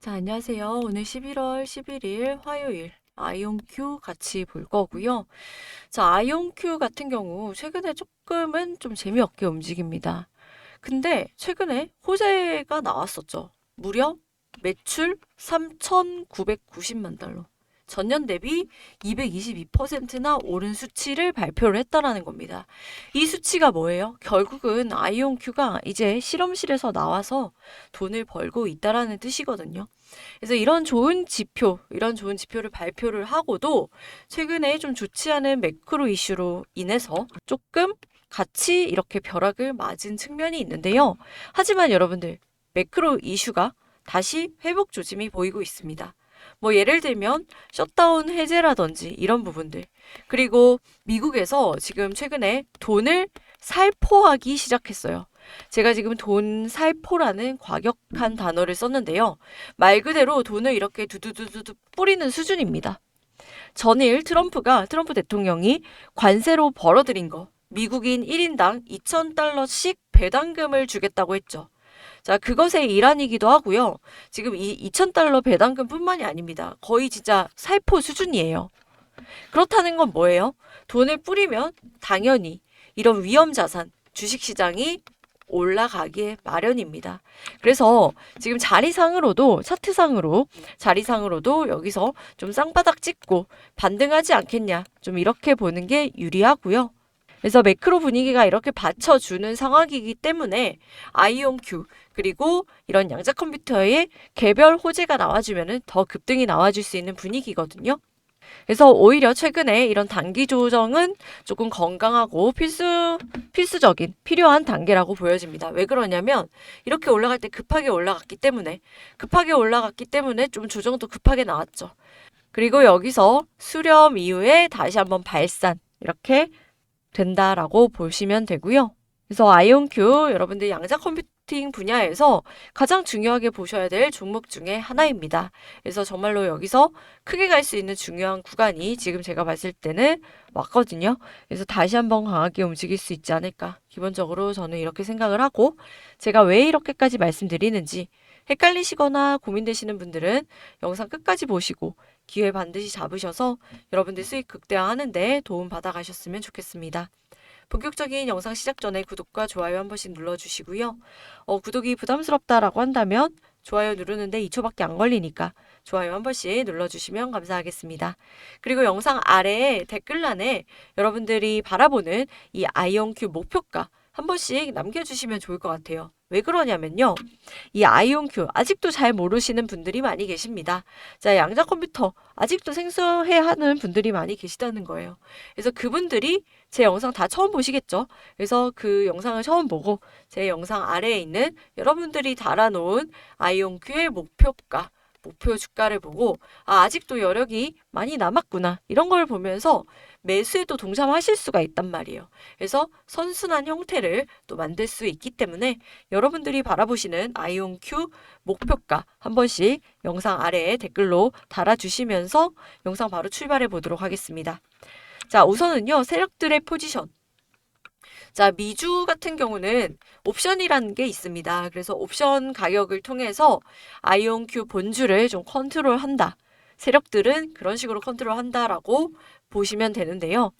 자, 안녕하세요. 오늘 11월 11일 화요일 아이온큐 같이 볼 거고요. 자, 아이온큐 같은 경우 최근에 조금은 좀 재미없게 움직입니다. 근데 최근에 호재가 나왔었죠. 무려 매출 3,990만 달러. 전년 대비 222%나 오른 수치를 발표를 했다라는 겁니다. 이 수치가 뭐예요? 결국은 아이온큐가 이제 실험실에서 나와서 돈을 벌고 있다라는 뜻이거든요. 그래서 이런 좋은 지표, 이런 좋은 지표를 발표를 하고도 최근에 좀 좋지 않은 매크로 이슈로 인해서 조금 같이 이렇게 벼락을 맞은 측면이 있는데요. 하지만 여러분들, 매크로 이슈가 다시 회복 조짐이 보이고 있습니다. 뭐 예를 들면 셧다운 해제라든지 이런 부분들. 그리고 미국에서 지금 최근에 돈을 살포하기 시작했어요. 제가 지금 돈 살포라는 과격한 단어를 썼는데요. 말 그대로 돈을 이렇게 두두두두두 뿌리는 수준입니다. 전일 트럼프가 트럼프 대통령이 관세로 벌어들인 거 미국인 1인당 2,000달러씩 배당금을 주겠다고 했죠. 자, 그것의 일환이기도 하고요. 지금 이 2,000달러 배당금뿐만이 아닙니다. 거의 진짜 살포 수준이에요. 그렇다는 건 뭐예요? 돈을 뿌리면 당연히 이런 위험 자산, 주식 시장이 올라가기에 마련입니다. 그래서 지금 자리상으로도 차트상으로 자리상으로도 여기서 좀 쌍바닥 찍고 반등하지 않겠냐 좀 이렇게 보는 게 유리하고요. 그래서 매크로 분위기가 이렇게 받쳐주는 상황이기 때문에 아이온큐 그리고 이런 양자 컴퓨터의 개별 호재가 나와주면 더 급등이 나와줄 수 있는 분위기거든요. 그래서 오히려 최근에 이런 단기 조정은 조금 건강하고 필수, 필수적인, 필요한 단계라고 보여집니다. 왜 그러냐면 이렇게 올라갈 때 급하게 올라갔기 때문에, 급하게 올라갔기 때문에 좀 조정도 급하게 나왔죠. 그리고 여기서 수렴 이후에 다시 한번 발산, 이렇게 된다라고 보시면 되고요. 그래서 아이온큐 여러분들 양자 컴퓨팅 분야에서 가장 중요하게 보셔야 될 종목 중에 하나입니다. 그래서 정말로 여기서 크게 갈 수 있는 중요한 구간이 지금 제가 봤을 때는 왔거든요. 그래서 다시 한번 강하게 움직일 수 있지 않을까. 기본적으로 저는 이렇게 생각을 하고 제가 왜 이렇게까지 말씀드리는지 헷갈리시거나 고민되시는 분들은 영상 끝까지 보시고 기회 반드시 잡으셔서 여러분들 수익 극대화하는 데 도움 받아가셨으면 좋겠습니다. 본격적인 영상 시작 전에 구독과 좋아요 한 번씩 눌러주시고요. 어, 구독이 부담스럽다라고 한다면 좋아요 누르는데 2초밖에 안 걸리니까 좋아요 한 번씩 눌러주시면 감사하겠습니다. 그리고 영상 아래에 댓글란에 여러분들이 바라보는 이 아이온큐 목표가 한 번씩 남겨주시면 좋을 것 같아요. 왜 그러냐면요. 이 아이온큐 아직도 잘 모르시는 분들이 많이 계십니다. 자, 양자 컴퓨터 아직도 생소해 하는 분들이 많이 계시다는 거예요. 그래서 그분들이 제 영상 다 처음 보시겠죠? 그래서 그 영상을 처음 보고 제 영상 아래에 있는 여러분들이 달아놓은 아이온큐의 목표가 목표 주가를 보고 아, 아직도 여력이 많이 남았구나. 이런 걸 보면서 매수에도 동참하실 수가 있단 말이에요. 그래서 선순환 형태를 또 만들 수 있기 때문에 여러분들이 바라보시는 아이온큐 목표가 한 번씩 영상 아래에 댓글로 달아주시면서 영상 바로 출발해 보도록 하겠습니다. 자, 우선은요, 세력들의 포지션. 자, 미주 같은 경우는 옵션이라는 게 있습니다. 그래서 옵션 가격을 통해서 아이온큐 본주를 좀 컨트롤한다. 세력들은 그런 식으로 컨트롤한다라고 보시면 되는데요.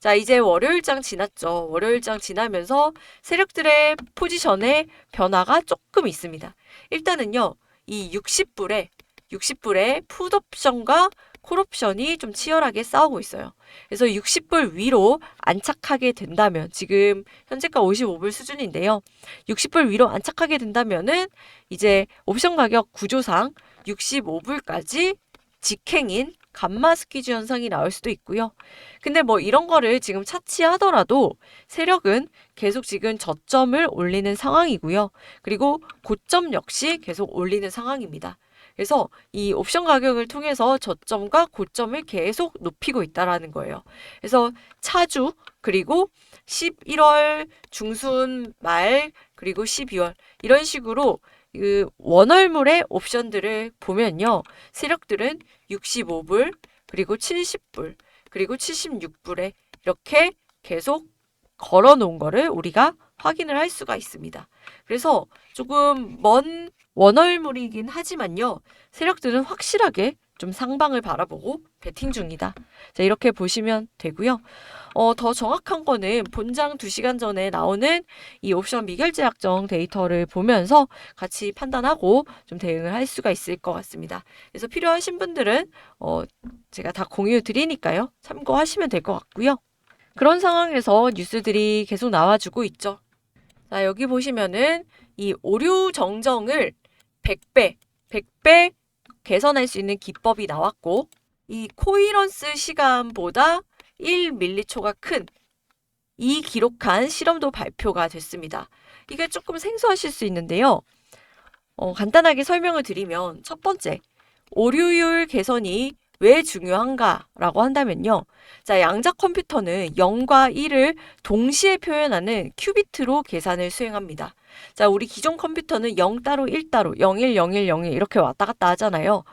자, 이제 월요일장 지났죠. 월요일장 지나면서 세력들의 포지션에 변화가 조금 있습니다. 일단은요, 이 60불에 60불에 풋옵션과 콜옵션이 좀 치열하게 싸우고 있어요. 그래서 60불 위로 안착하게 된다면 지금 현재가 55불 수준인데요. 60불 위로 안착하게 된다면은 이제 옵션 가격 구조상 65불까지 직행인 감마 스퀴즈 현상이 나올 수도 있고요. 근데 뭐 이런 거를 지금 차치하더라도 세력은 계속 지금 저점을 올리는 상황이고요. 그리고 고점 역시 계속 올리는 상황입니다. 그래서 이 옵션 가격을 통해서 저점과 고점을 계속 높이고 있다라는 거예요. 그래서 차주 그리고 11월 중순 말 그리고 12월 이런 식으로 그 원월물의 옵션들을 보면요. 세력들은 65불, 그리고 70불, 그리고 76불에 이렇게 계속 걸어 놓은 거를 우리가 확인을 할 수가 있습니다. 그래서 조금 먼 원월물이긴 하지만요. 세력들은 확실하게 좀 상방을 바라보고 베팅 중이다. 자, 이렇게 보시면 되고요. 어, 더 정확한 거는 본장 2시간 전에 나오는 이 옵션 미결제 약정 데이터를 보면서 같이 판단하고 좀 대응을 할 수가 있을 것 같습니다. 그래서 필요하신 분들은 어, 제가 다 공유 드리니까요. 참고하시면 될 것 같고요. 그런 상황에서 뉴스들이 계속 나와주고 있죠. 자, 여기 보시면은 이 오류 정정을 100배, 100배 개선할 수 있는 기법이 나왔고 이 코이런스 시간보다 1밀리초가 큰 이 기록한 실험도 발표가 됐습니다. 이게 조금 생소하실 수 있는데요. 어, 간단하게 설명을 드리면 첫 번째, 오류율 개선이 왜 중요한가라고 한다면요. 자, 양자 컴퓨터는 0과 1을 동시에 표현하는 큐비트로 계산을 수행합니다. 자, 우리 기존 컴퓨터는 0 따로 1 따로 01, 01, 01 이렇게 왔다 갔다 하잖아요.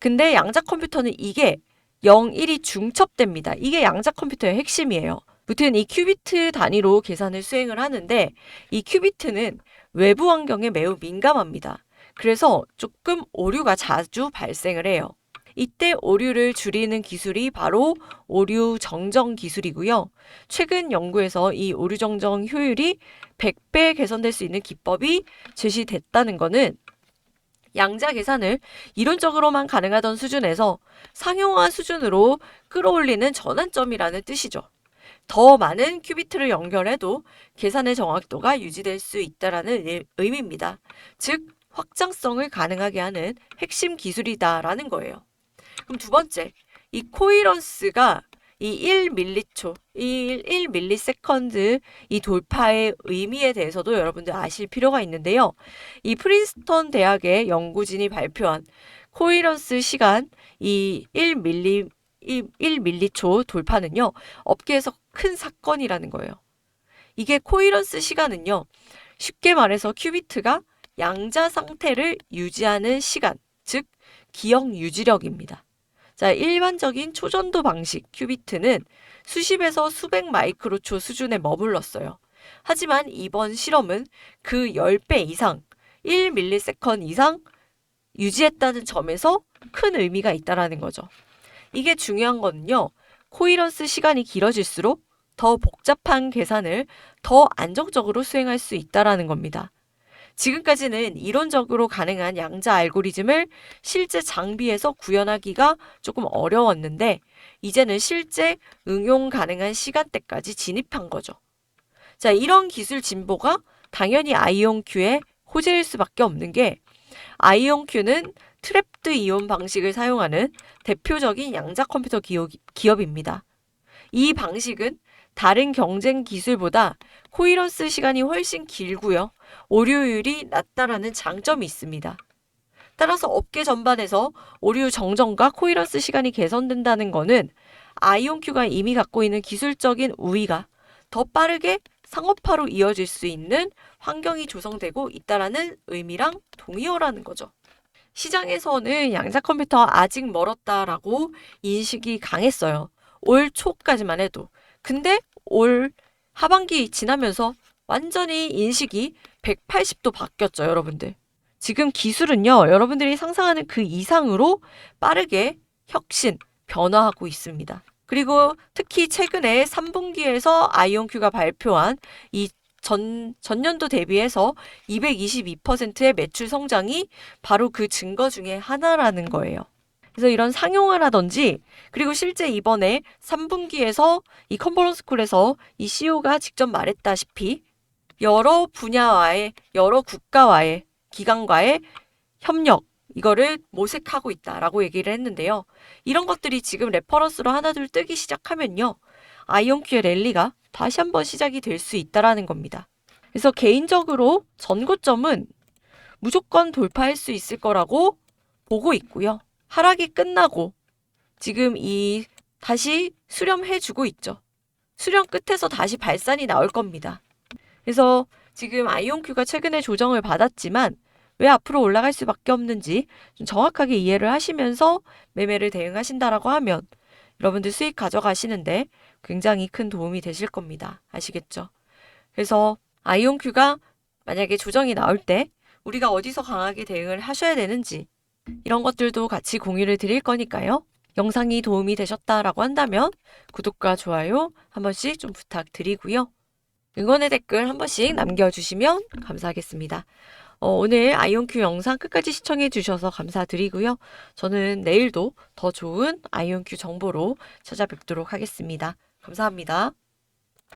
근데 양자 컴퓨터는 이게 0, 1이 중첩됩니다. 이게 양자 컴퓨터의 핵심이에요. 무튼 이 큐비트 단위로 계산을 수행을 하는데 이 큐비트는 외부 환경에 매우 민감합니다. 그래서 조금 오류가 자주 발생을 해요. 이때 오류를 줄이는 기술이 바로 오류 정정 기술이고요. 최근 연구에서 이 오류 정정 효율이 100배 개선될 수 있는 기법이 제시됐다는 것은 양자 계산을 이론적으로만 가능하던 수준에서 상용화 수준으로 끌어올리는 전환점이라는 뜻이죠. 더 많은 큐비트를 연결해도 계산의 정확도가 유지될 수 있다라는 의- 의미입니다. 즉 확장성을 가능하게 하는 핵심 기술이다라는 거예요. 그럼 두 번째, 이 코이런스가 이 1밀리초, 이 1밀리세컨드 이 돌파의 의미에 대해서도 여러분들 아실 필요가 있는데요. 이 프린스턴 대학의 연구진이 발표한 코이런스 시간 이 1밀리 1밀리초 돌파는요. 업계에서 큰 사건이라는 거예요. 이게 코이런스 시간은요. 쉽게 말해서 큐비트가 양자 상태를 유지하는 시간, 즉 기억 유지력입니다. 자, 일반적인 초전도 방식 큐비트는 수십에서 수백 마이크로초 수준에 머물렀어요. 하지만 이번 실험은 그 10배 이상, 1밀리세컨 이상 유지했다는 점에서 큰 의미가 있다라는 거죠. 이게 중요한 거는요. 코이런스 시간이 길어질수록 더 복잡한 계산을 더 안정적으로 수행할 수 있다라는 겁니다. 지금까지는 이론적으로 가능한 양자 알고리즘을 실제 장비에서 구현하기가 조금 어려웠는데 이제는 실제 응용 가능한 시간대까지 진입한 거죠. 자, 이런 기술 진보가 당연히 아이온큐의 호재일 수밖에 없는 게 아이온큐는 트랩드 이온 방식을 사용하는 대표적인 양자 컴퓨터 기업, 기업입니다. 이 방식은 다른 경쟁 기술보다 코이런스 시간이 훨씬 길고요. 오류율이 낮다라는 장점이 있습니다. 따라서 업계 전반에서 오류 정정과 코이런스 시간이 개선된다는 것은 아이온큐가 이미 갖고 있는 기술적인 우위가 더 빠르게 상업화로 이어질 수 있는 환경이 조성되고 있다라는 의미랑 동의어라는 거죠. 시장에서는 양자 컴퓨터 아직 멀었다라고 인식이 강했어요. 올 초까지만 해도. 근데 올 하반기 지나면서 완전히 인식이 180도 바뀌었죠, 여러분들. 지금 기술은요, 여러분들이 상상하는 그 이상으로 빠르게 혁신, 변화하고 있습니다. 그리고 특히 최근에 3분기에서 아이온큐가 발표한 이 전, 전년도 대비해서 222%의 매출 성장이 바로 그 증거 중에 하나라는 거예요. 그래서 이런 상용화라든지 그리고 실제 이번에 3분기에서 이 컨퍼런스 콜에서 이 CEO가 직접 말했다시피 여러 분야와의 여러 국가와의 기관과의 협력 이거를 모색하고 있다라고 얘기를 했는데요. 이런 것들이 지금 레퍼런스로 하나둘 뜨기 시작하면요. 아이온큐의 랠리가 다시 한번 시작이 될 수 있다라는 겁니다. 그래서 개인적으로 전고점은 무조건 돌파할 수 있을 거라고 보고 있고요. 하락이 끝나고 지금 이 다시 수렴해 주고 있죠. 수렴 끝에서 다시 발산이 나올 겁니다. 그래서 지금 아이온큐가 최근에 조정을 받았지만 왜 앞으로 올라갈 수밖에 없는지 좀 정확하게 이해를 하시면서 매매를 대응하신다라고 하면 여러분들 수익 가져가시는데 굉장히 큰 도움이 되실 겁니다. 아시겠죠? 그래서 아이온큐가 만약에 조정이 나올 때 우리가 어디서 강하게 대응을 하셔야 되는지 이런 것들도 같이 공유를 드릴 거니까요. 영상이 도움이 되셨다라고 한다면 구독과 좋아요 한 번씩 좀 부탁드리고요. 응원의 댓글 한 번씩 남겨주시면 감사하겠습니다. 어, 오늘 아이온큐 영상 끝까지 시청해 주셔서 감사드리고요. 저는 내일도 더 좋은 아이온큐 정보로 찾아뵙도록 하겠습니다. 감사합니다.